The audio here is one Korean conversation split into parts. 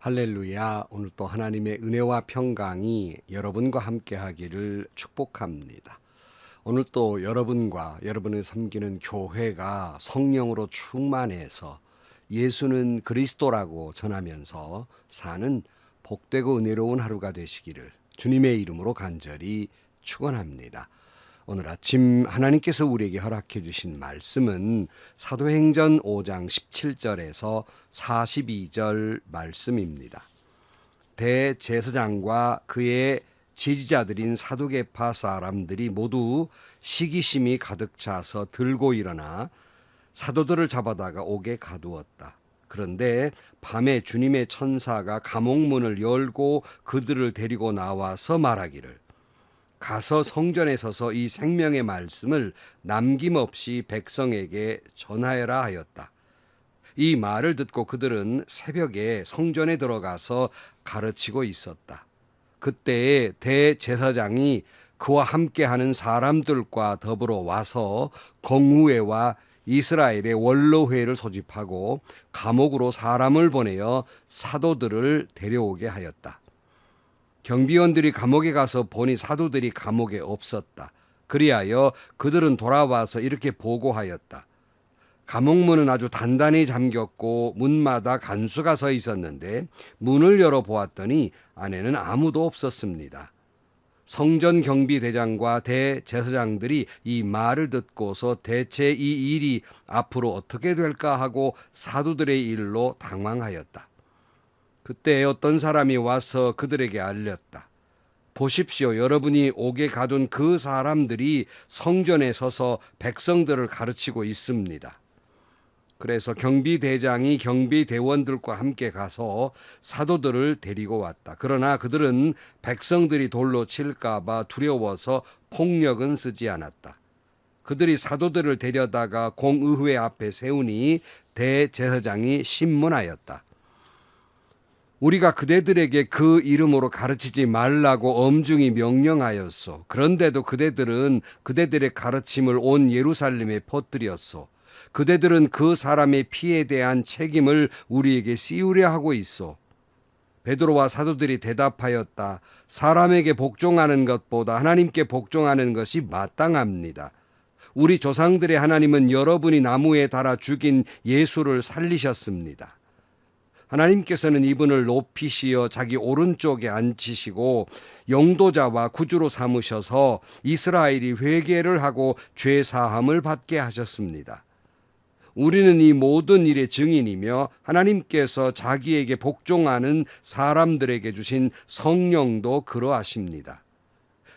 할렐루야. 오늘 또 하나님의 은혜와 평강이 여러분과 함께 하기를 축복합니다. 오늘 또 여러분과 여러분을 섬기는 교회가 성령으로 충만해서 예수는 그리스도라고 전하면서 사는 복되고 은혜로운 하루가 되시기를 주님의 이름으로 간절히 축원합니다. 오늘 아침 하나님께서 우리에게 허락해 주신 말씀은 사도행전 5장 17절에서 42절 말씀입니다. 대제사장과 그의 지지자들인 사두개파 사람들이 모두 시기심이 가득 차서 들고 일어나 사도들을 잡아다가 옥에 가두었다. 그런데 밤에 주님의 천사가 감옥문을 열고 그들을 데리고 나와서 말하기를 가서 성전에 서서 이 생명의 말씀을 남김없이 백성에게 전하여라 하였다. 이 말을 듣고 그들은 새벽에 성전에 들어가서 가르치고 있었다. 그때에 대제사장이 그와 함께하는 사람들과 더불어 와서 공후회와 이스라엘의 원로회를 소집하고 감옥으로 사람을 보내어 사도들을 데려오게 하였다. 경비원들이 감옥에 가서 보니 사도들이 감옥에 없었다. 그리하여 그들은 돌아와서 이렇게 보고하였다. 감옥문은 아주 단단히 잠겼고 문마다 간수가 서 있었는데 문을 열어 보았더니 안에는 아무도 없었습니다. 성전 경비대장과 대제사장들이 이 말을 듣고서 대체 이 일이 앞으로 어떻게 될까 하고 사도들의 일로 당황하였다. 그때 어떤 사람이 와서 그들에게 알렸다. 보십시오. 여러분이 옥에 가둔 그 사람들이 성전에 서서 백성들을 가르치고 있습니다. 그래서 경비대장이 경비대원들과 함께 가서 사도들을 데리고 왔다. 그러나 그들은 백성들이 돌로 칠까봐 두려워서 폭력은 쓰지 않았다. 그들이 사도들을 데려다가 공의회 앞에 세우니 대제사장이 신문하였다. 우리가 그대들에게 그 이름으로 가르치지 말라고 엄중히 명령하였소. 그런데도 그대들은 그대들의 가르침을 온 예루살렘에 퍼뜨렸소. 그대들은 그 사람의 피에 대한 책임을 우리에게 씌우려 하고 있어. 베드로와 사도들이 대답하였다. 사람에게 복종하는 것보다 하나님께 복종하는 것이 마땅합니다. 우리 조상들의 하나님은 여러분이 나무에 달아 죽인 예수를 살리셨습니다. 하나님께서는 이분을 높이시어 자기 오른쪽에 앉히시고 영도자와 구주로 삼으셔서 이스라엘이 회개를 하고 죄 사함을 받게 하셨습니다. 우리는 이 모든 일의 증인이며 하나님께서 자기에게 복종하는 사람들에게 주신 성령도 그러하십니다.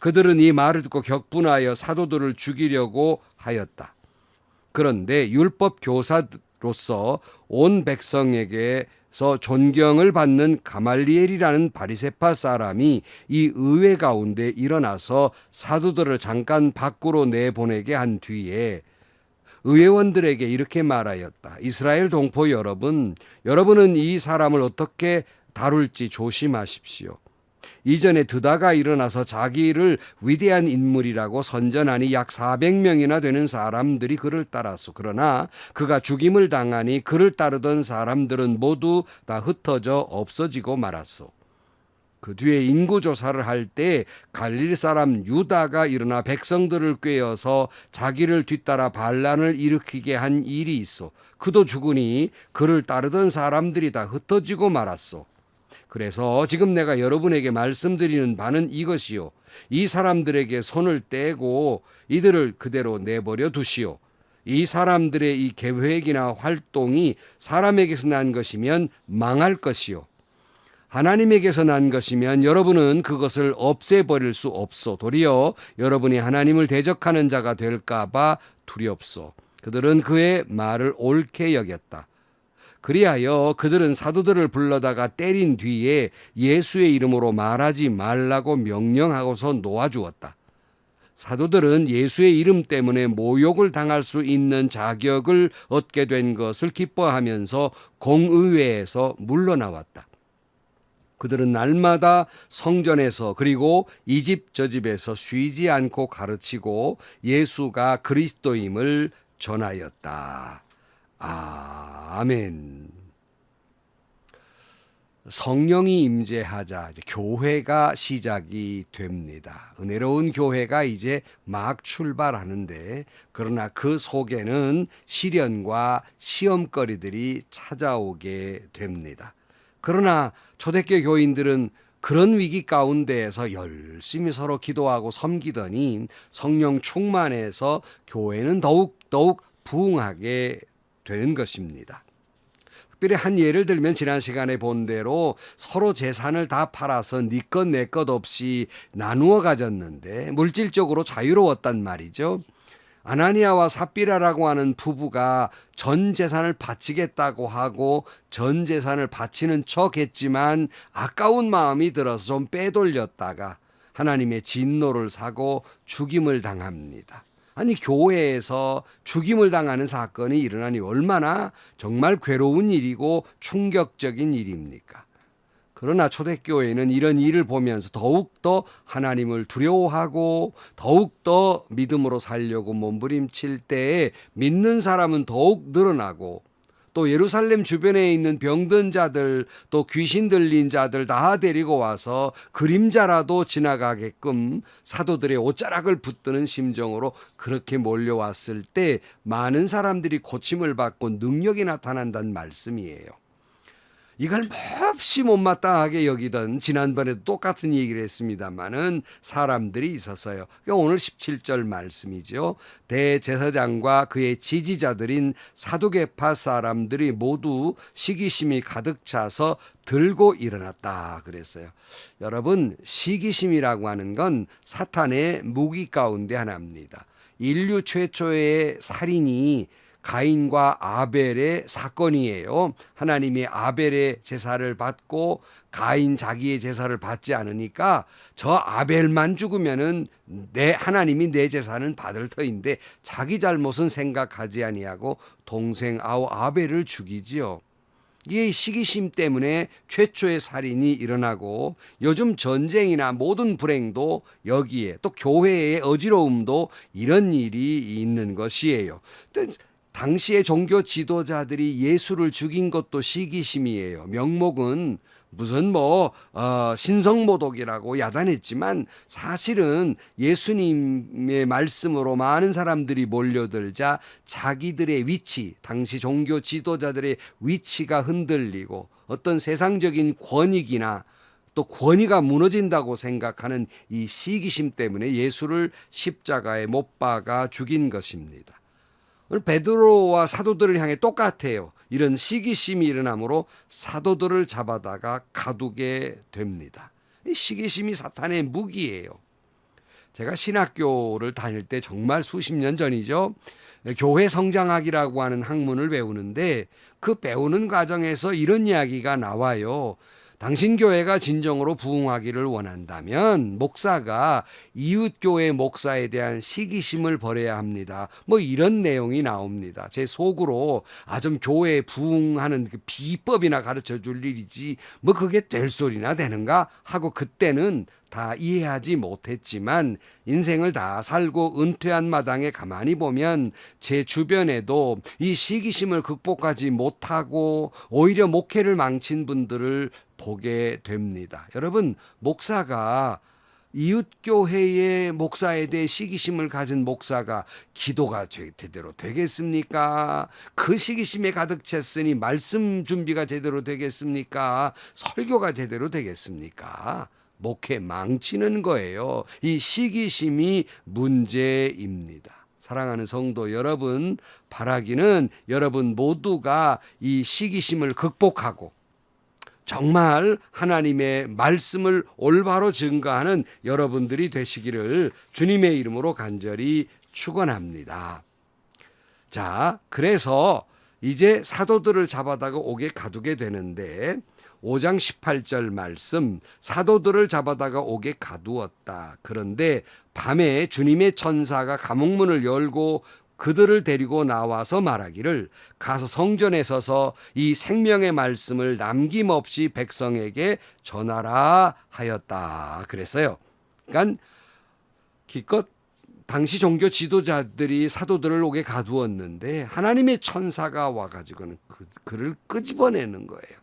그들은 이 말을 듣고 격분하여 사도들을 죽이려고 하였다. 그런데 율법 교사로서 온 백성에게 서 존경을 받는 가말리엘이라는 바리세파 사람이 이 의회 가운데 일어나서 사도들을 잠깐 밖으로 내보내게 한 뒤에 의회원들에게 이렇게 말하였다. 이스라엘 동포 여러분, 여러분은 이 사람을 어떻게 다룰지 조심하십시오. 이전에 드다가 일어나서 자기를 위대한 인물이라고 선전하니 약 400명이나 되는 사람들이 그를 따랐소. 그러나 그가 죽임을 당하니 그를 따르던 사람들은 모두 다 흩어져 없어지고 말았소. 그 뒤에 인구 조사를 할 때 갈릴 사람 유다가 일어나 백성들을 꿰어서 자기를 뒤따라 반란을 일으키게 한 일이 있어. 그도 죽으니 그를 따르던 사람들이 다 흩어지고 말았소. 그래서 지금 내가 여러분에게 말씀드리는 바는 이것이요. 이 사람들에게 손을 떼고 이들을 그대로 내버려 두시오. 이 사람들의 이 계획이나 활동이 사람에게서 난 것이면 망할 것이요. 하나님에게서 난 것이면 여러분은 그것을 없애버릴 수 없소. 도리어 여러분이 하나님을 대적하는 자가 될까봐 두렵소. 그들은 그의 말을 옳게 여겼다. 그리하여 그들은 사도들을 불러다가 때린 뒤에 예수의 이름으로 말하지 말라고 명령하고서 놓아주었다. 사도들은 예수의 이름 때문에 모욕을 당할 수 있는 자격을 얻게 된 것을 기뻐하면서 공의회에서 물러나왔다. 그들은 날마다 성전에서 그리고 이 집 저 집에서 쉬지 않고 가르치고 예수가 그리스도임을 전하였다. 아멘. 성령이 임재하자 교회가 시작이 됩니다. 은혜로운 교회가 이제 막 출발하는데 그러나 그 속에는 시련과 시험거리들이 찾아오게 됩니다. 그러나 초대교 교인들은 그런 위기 가운데에서 열심히 서로 기도하고 섬기더니 성령 충만해서 교회는 더욱 더욱 부흥하게 되는 것입니다. 특별히 한 예를 들면 지난 시간에 본 대로 서로 재산을 다 팔아서 네 것 내 것 없이 나누어 가졌는데 물질적으로 자유로웠단 말이죠. 아나니아와 삽비라라고 하는 부부가 전 재산을 바치겠다고 하고 전 재산을 바치는 척 했지만 아까운 마음이 들어서 좀 빼돌렸다가 하나님의 진노를 사고 죽임을 당합니다. 아니 교회에서 죽임을 당하는 사건이 일어나니 얼마나 정말 괴로운 일이고 충격적인 일입니까? 그러나 초대교회는 이런 일을 보면서 더욱더 하나님을 두려워하고 더욱더 믿음으로 살려고 몸부림칠 때에 믿는 사람은 더욱 늘어나고 또 예루살렘 주변에 있는 병든 자들 또 귀신 들린 자들 다 데리고 와서 그림자라도 지나가게끔 사도들의 옷자락을 붙드는 심정으로 그렇게 몰려왔을 때 많은 사람들이 고침을 받고 능력이 나타난다는 말씀이에요. 이걸 몹시 못마땅하게 여기던 지난번에도 똑같은 얘기를 했습니다마는 사람들이 있었어요. 오늘 17절 말씀이죠. 대제사장과 그의 지지자들인 사두개파 사람들이 모두 시기심이 가득 차서 들고 일어났다 그랬어요. 여러분 시기심이라고 하는 건 사탄의 무기 가운데 하나입니다. 인류 최초의 살인이 가인과 아벨의 사건이에요. 하나님이 아벨의 제사를 받고 가인 자기의 제사를 받지 않으니까 저 아벨만 죽으면은 내 하나님이 내 제사는 받을 터인데 자기 잘못은 생각하지 아니하고 동생 아우 아벨을 죽이지요. 이게 시기심 때문에 최초의 살인이 일어나고 요즘 전쟁이나 모든 불행도 여기에 또 교회의 어지러움도 이런 일이 있는 것이에요. 당시의 종교 지도자들이 예수를 죽인 것도 시기심이에요. 명목은 무슨 뭐 어, 신성모독이라고 야단했지만 사실은 예수님의 말씀으로 많은 사람들이 몰려들자 자기들의 위치, 당시 종교 지도자들의 위치가 흔들리고 어떤 세상적인 권익이나 또 권위가 무너진다고 생각하는 이 시기심 때문에 예수를 십자가에 못 박아 죽인 것입니다. 베드로와 사도들을 향해 똑같아요. 이런 시기심이 일어나므로 사도들을 잡아다가 가두게 됩니다. 이 시기심이 사탄의 무기예요. 제가 신학교를 다닐 때 정말 수십 년 전이죠. 교회 성장학이라고 하는 학문을 배우는데 그 배우는 과정에서 이런 이야기가 나와요. 당신 교회가 진정으로 부흥하기를 원한다면 목사가 이웃 교회 목사에 대한 시기심을 버려야 합니다. 뭐 이런 내용이 나옵니다. 제 속으로 아 좀 교회 부흥하는 그 비법이나 가르쳐 줄 일이지 뭐 그게 될 소리나 되는가 하고 그때는 다 이해하지 못했지만 인생을 다 살고 은퇴한 마당에 가만히 보면 제 주변에도 이 시기심을 극복하지 못하고 오히려 목회를 망친 분들을 보게 됩니다. 여러분, 목사가 이웃교회의 목사에 대해 시기심을 가진 목사가 기도가 제대로 되겠습니까? 그 시기심에 가득 찼으니 말씀 준비가 제대로 되겠습니까? 설교가 제대로 되겠습니까? 목회 망치는 거예요. 이 시기심이 문제입니다. 사랑하는 성도 여러분, 바라기는 여러분 모두가 이 시기심을 극복하고 정말 하나님의 말씀을 올바로 증거하는 여러분들이 되시기를 주님의 이름으로 간절히 축원합니다. 자, 그래서 이제 사도들을 잡아다가 옥에 가두게 되는데 5장 18절 말씀 사도들을 잡아다가 옥에 가두었다. 그런데 밤에 주님의 천사가 감옥문을 열고 그들을 데리고 나와서 말하기를 가서 성전에 서서 이 생명의 말씀을 남김없이 백성에게 전하라 하였다. 그랬어요. 그러니까 기껏 당시 종교 지도자들이 사도들을 옥에 가두었는데 하나님의 천사가 와가지고는 그, 그를 끄집어내는 거예요.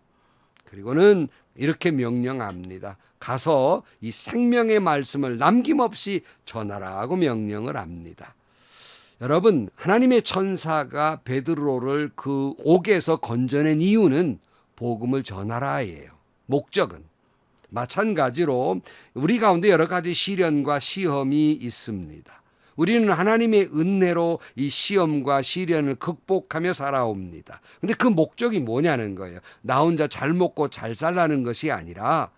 그리고는 이렇게 명령합니다. 가서 이 생명의 말씀을 남김없이 전하라고 명령을 합니다. 여러분, 하나님의 천사가 베드로를 그 옥에서 건져낸 이유는 복음을 전하라예요. 목적은 마찬가지로 우리 가운데 여러 가지 시련과 시험이 있습니다. 우리는 하나님의 은혜로 이 시험과 시련을 극복하며 살아옵니다. 근데 그 목적이 뭐냐는 거예요. 나 혼자 잘 먹고 잘 살라는 것이 아니라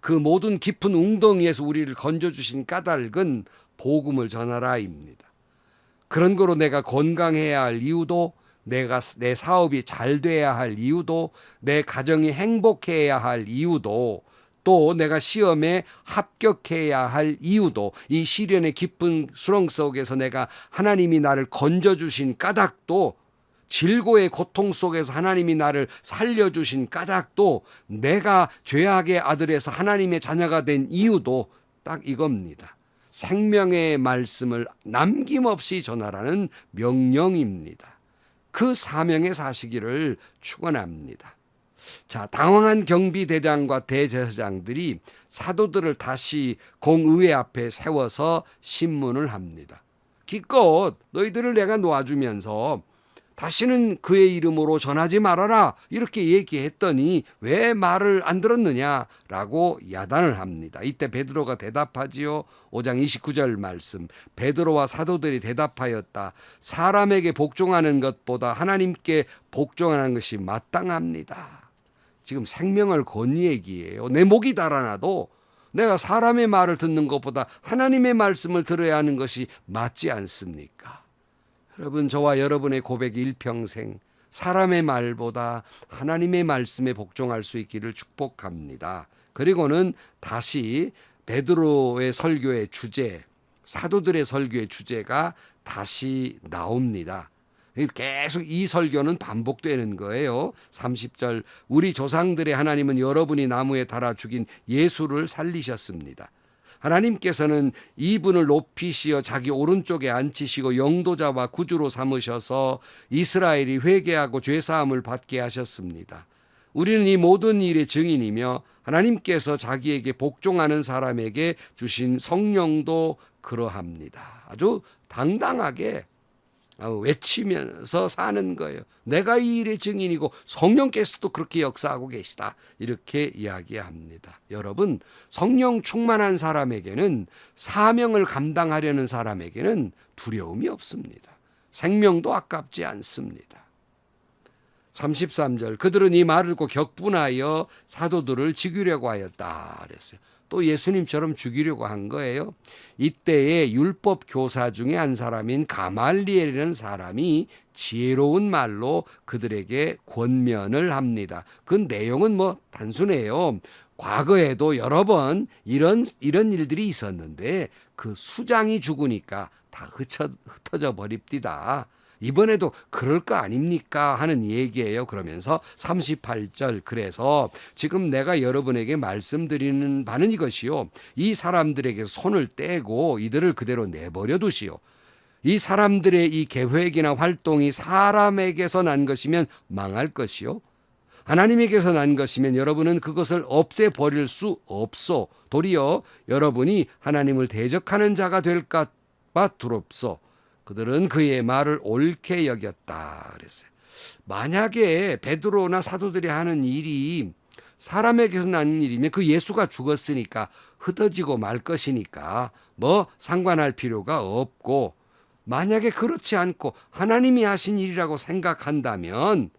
그 모든 깊은 웅덩이에서 우리를 건져주신 까닭은 복음을 전하라입니다. 그런 거로 내가 건강해야 할 이유도 내가 내 사업이 잘 돼야 할 이유도 내 가정이 행복해야 할 이유도 또 내가 시험에 합격해야 할 이유도 이 시련의 깊은 수렁 속에서 내가 하나님이 나를 건져주신 까닭도 질고의 고통 속에서 하나님이 나를 살려주신 까닭도 내가 죄악의 아들에서 하나님의 자녀가 된 이유도 딱 이겁니다. 생명의 말씀을 남김없이 전하라는 명령입니다. 그 사명에 사시기를 축원합니다. 자, 당황한 경비대장과 대제사장들이 사도들을 다시 공의회 앞에 세워서 신문을 합니다. 기껏 너희들을 내가 놓아주면서 다시는 그의 이름으로 전하지 말아라 이렇게 얘기했더니 왜 말을 안 들었느냐 라고 야단을 합니다. 이때 베드로가 대답하지요. 5장 29절 말씀. 베드로와 사도들이 대답하였다. 사람에게 복종하는 것보다 하나님께 복종하는 것이 마땅합니다. 지금 생명을 건 얘기예요. 내 목이 달아나도 내가 사람의 말을 듣는 것보다 하나님의 말씀을 들어야 하는 것이 맞지 않습니까? 여러분 저와 여러분의 고백이 일평생 사람의 말보다 하나님의 말씀에 복종할 수 있기를 축복합니다. 그리고는 다시 베드로의 설교의 주제, 사도들의 설교의 주제가 다시 나옵니다. 계속 이 설교는 반복되는 거예요. 30절 우리 조상들의 하나님은 여러분이 나무에 달아 죽인 예수를 살리셨습니다. 하나님께서는 이분을 높이시어 자기 오른쪽에 앉히시고 영도자와 구주로 삼으셔서 이스라엘이 회개하고 죄 사함을 받게 하셨습니다. 우리는 이 모든 일의 증인이며 하나님께서 자기에게 복종하는 사람에게 주신 성령도 그러합니다. 아주 당당하게 외치면서 사는 거예요. 내가 이 일의 증인이고 성령께서도 그렇게 역사하고 계시다. 이렇게 이야기합니다. 여러분, 성령 충만한 사람에게는 사명을 감당하려는 사람에게는 두려움이 없습니다. 생명도 아깝지 않습니다. 33절 그들은 이 말을 듣고 격분하여 사도들을 죽이려고 하였다 그랬어요. 또 예수님처럼 죽이려고 한 거예요. 이때에 율법 교사 중에 한 사람인 가말리엘이라는 사람이 지혜로운 말로 그들에게 권면을 합니다. 그 내용은 뭐 단순해요. 과거에도 여러 번 이런 이런 일들이 있었는데 그 수장이 죽으니까 다 흩어, 흩어져 버립디다. 이번에도 그럴 거 아닙니까? 하는 얘기예요. 그러면서 38절 그래서 지금 내가 여러분에게 말씀드리는 바는 이것이요. 이 사람들에게 손을 떼고 이들을 그대로 내버려 두시오. 이 사람들의 이 계획이나 활동이 사람에게서 난 것이면 망할 것이요. 하나님에게서 난 것이면 여러분은 그것을 없애버릴 수 없소. 도리어 여러분이 하나님을 대적하는 자가 될까 봐 두렵소. 그들은 그의 말을 옳게 여겼다 그랬어요. 만약에 베드로나 사도들이 하는 일이 사람에게서 나는 일이면 그 예수가 죽었으니까 흩어지고 말 것이니까 뭐 상관할 필요가 없고 만약에 그렇지 않고 하나님이 하신 일이라고 생각한다면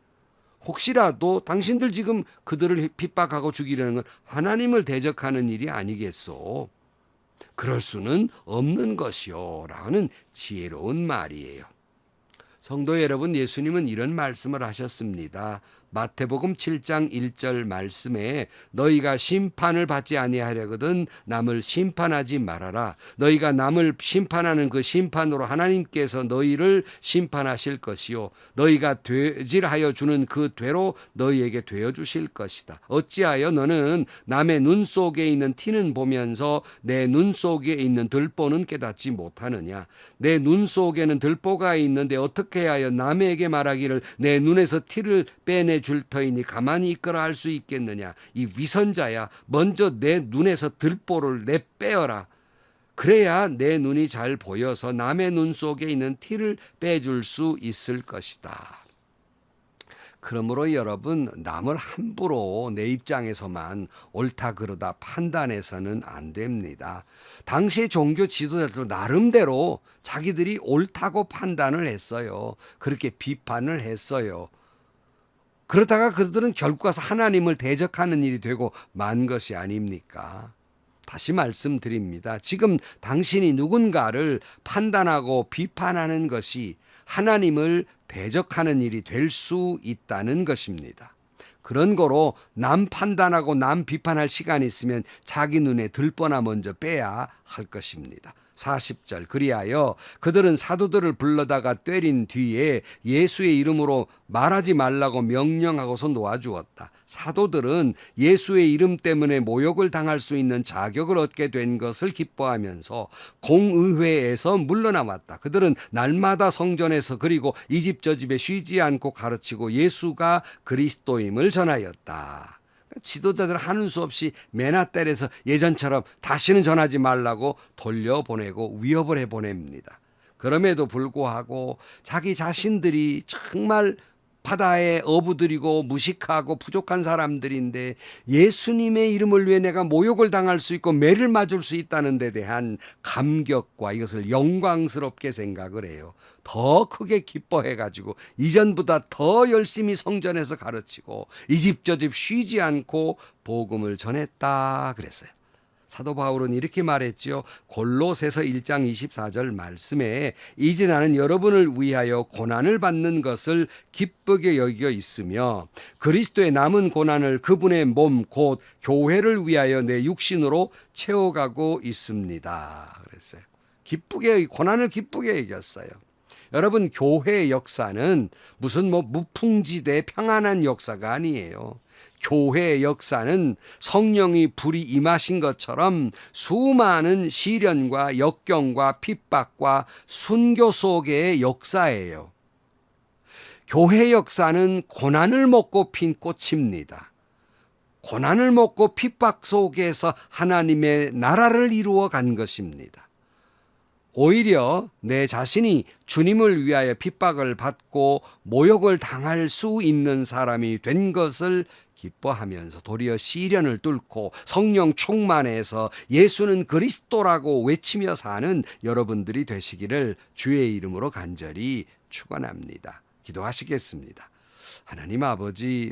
혹시라도 당신들 지금 그들을 핍박하고 죽이려는 건 하나님을 대적하는 일이 아니겠소. 그럴 수는 없는 것이요. 라는 지혜로운 말이에요. 성도 여러분, 예수님은 이런 말씀을 하셨습니다. 마태복음 7장 1절 말씀에 너희가 심판을 받지 아니하려거든 남을 심판하지 말아라. 너희가 남을 심판하는 그 심판으로 하나님께서 너희를 심판하실 것이요 너희가 되질하여 주는 그 되로 너희에게 되어 주실 것이다. 어찌하여 너는 남의 눈 속에 있는 티는 보면서 내 눈 속에 있는 들보는 깨닫지 못하느냐? 내 눈 속에는 들보가 있는데 어떻게 하여 남에게 말하기를 내 눈에서 티를 빼내 보내줄 터이니 가만히 있거라 할 수 있겠느냐 이 위선자야 먼저 내 눈에서 들보를 내 빼어라 그래야 내 눈이 잘 보여서 남의 눈 속에 있는 티를 빼줄 수 있을 것이다. 그러므로 여러분 남을 함부로 내 입장에서만 옳다 그러다 판단해서는 안 됩니다. 당시의 종교 지도자들도 나름대로 자기들이 옳다고 판단을 했어요. 그렇게 비판을 했어요. 그러다가 그들은 결국 가서 하나님을 대적하는 일이 되고 만 것이 아닙니까? 다시 말씀드립니다. 지금 당신이 누군가를 판단하고 비판하는 것이 하나님을 대적하는 일이 될 수 있다는 것입니다. 그런 거로 남 판단하고 남 비판할 시간이 있으면 자기 눈에 들보나 먼저 빼야 할 것입니다. 40절 그리하여 그들은 사도들을 불러다가 때린 뒤에 예수의 이름으로 말하지 말라고 명령하고서 놓아주었다. 사도들은 예수의 이름 때문에 모욕을 당할 수 있는 자격을 얻게 된 것을 기뻐하면서 공의회에서 물러나왔다. 그들은 날마다 성전에서 그리고 이집 저 집에 쉬지 않고 가르치고 예수가 그리스도임을 전하였다. 지도자들 하는 수 없이 때려서 예전처럼 다시는 전하지 말라고 돌려보내고 위협을 해보냅니다. 그럼에도 불구하고 자기 자신들이 정말 바다에 어부들이고 무식하고 부족한 사람들인데 예수님의 이름을 위해 내가 모욕을 당할 수 있고 매를 맞을 수 있다는 데 대한 감격과 이것을 영광스럽게 생각을 해요. 더 크게 기뻐해 가지고 이전보다 더 열심히 성전에서 가르치고 이 집 저집 쉬지 않고 복음을 전했다 그랬어요. 사도 바울은 이렇게 말했지요. 골로새서 1장 24절 말씀에 이제 나는 여러분을 위하여 고난을 받는 것을 기쁘게 여겨 있으며 그리스도의 남은 고난을 그분의 몸 곧 교회를 위하여 내 육신으로 채워가고 있습니다. 그랬어요. 기쁘게 고난을 기쁘게 여겼어요. 여러분 교회의 역사는 무슨 뭐 무풍지대 평안한 역사가 아니에요. 교회의 역사는 성령이 불이 임하신 것처럼 수많은 시련과 역경과 핍박과 순교 속의 역사예요. 교회 역사는 고난을 먹고 핀 꽃입니다. 고난을 먹고 핍박 속에서 하나님의 나라를 이루어 간 것입니다. 오히려 내 자신이 주님을 위하여 핍박을 받고 모욕을 당할 수 있는 사람이 된 것을 기뻐하면서 도리어 시련을 뚫고 성령 충만해서 예수는 그리스도라고 외치며 사는 여러분들이 되시기를 주의 이름으로 간절히 축원합니다. 기도하시겠습니다. 하나님 아버지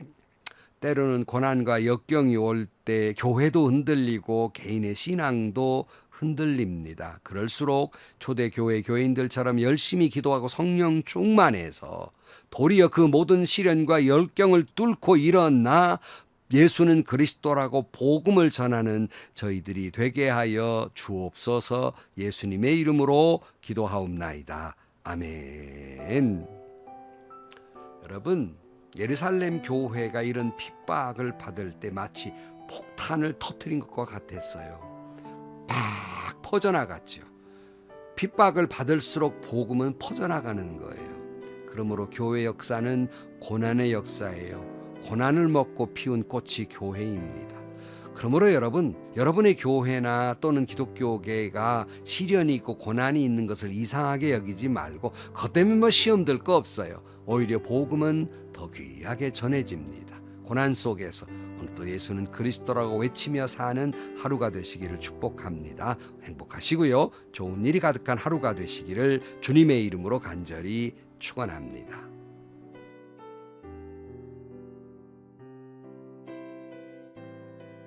때로는 고난과 역경이 올 때 교회도 흔들리고 개인의 신앙도 흔들립니다. 그럴수록 초대교회 교인들처럼 열심히 기도하고 성령 충만해서 도리어 그 모든 시련과 열경을 뚫고 일어나 예수는 그리스도라고 복음을 전하는 저희들이 되게 하여 주옵소서 예수님의 이름으로 기도하옵나이다. 아멘. 여러분, 예루살렘 교회가 이런 핍박을 받을 때 마치 폭탄을 터트린 것과 같았어요. 팍 퍼져나갔죠. 핍박을 받을수록 복음은 퍼져나가는 거예요. 그러므로 교회 역사는 고난의 역사예요. 고난을 먹고 피운 꽃이 교회입니다. 그러므로 여러분, 여러분의 교회나 또는 기독교계가 시련이 있고 고난이 있는 것을 이상하게 여기지 말고 그것 때문에 뭐 시험 들 거 없어요. 오히려 복음은 더 귀하게 전해집니다. 고난 속에서 오늘 또 예수는 그리스도라고 외치며 사는 하루가 되시기를 축복합니다. 행복하시고요. 좋은 일이 가득한 하루가 되시기를 주님의 이름으로 간절히 축원합니다.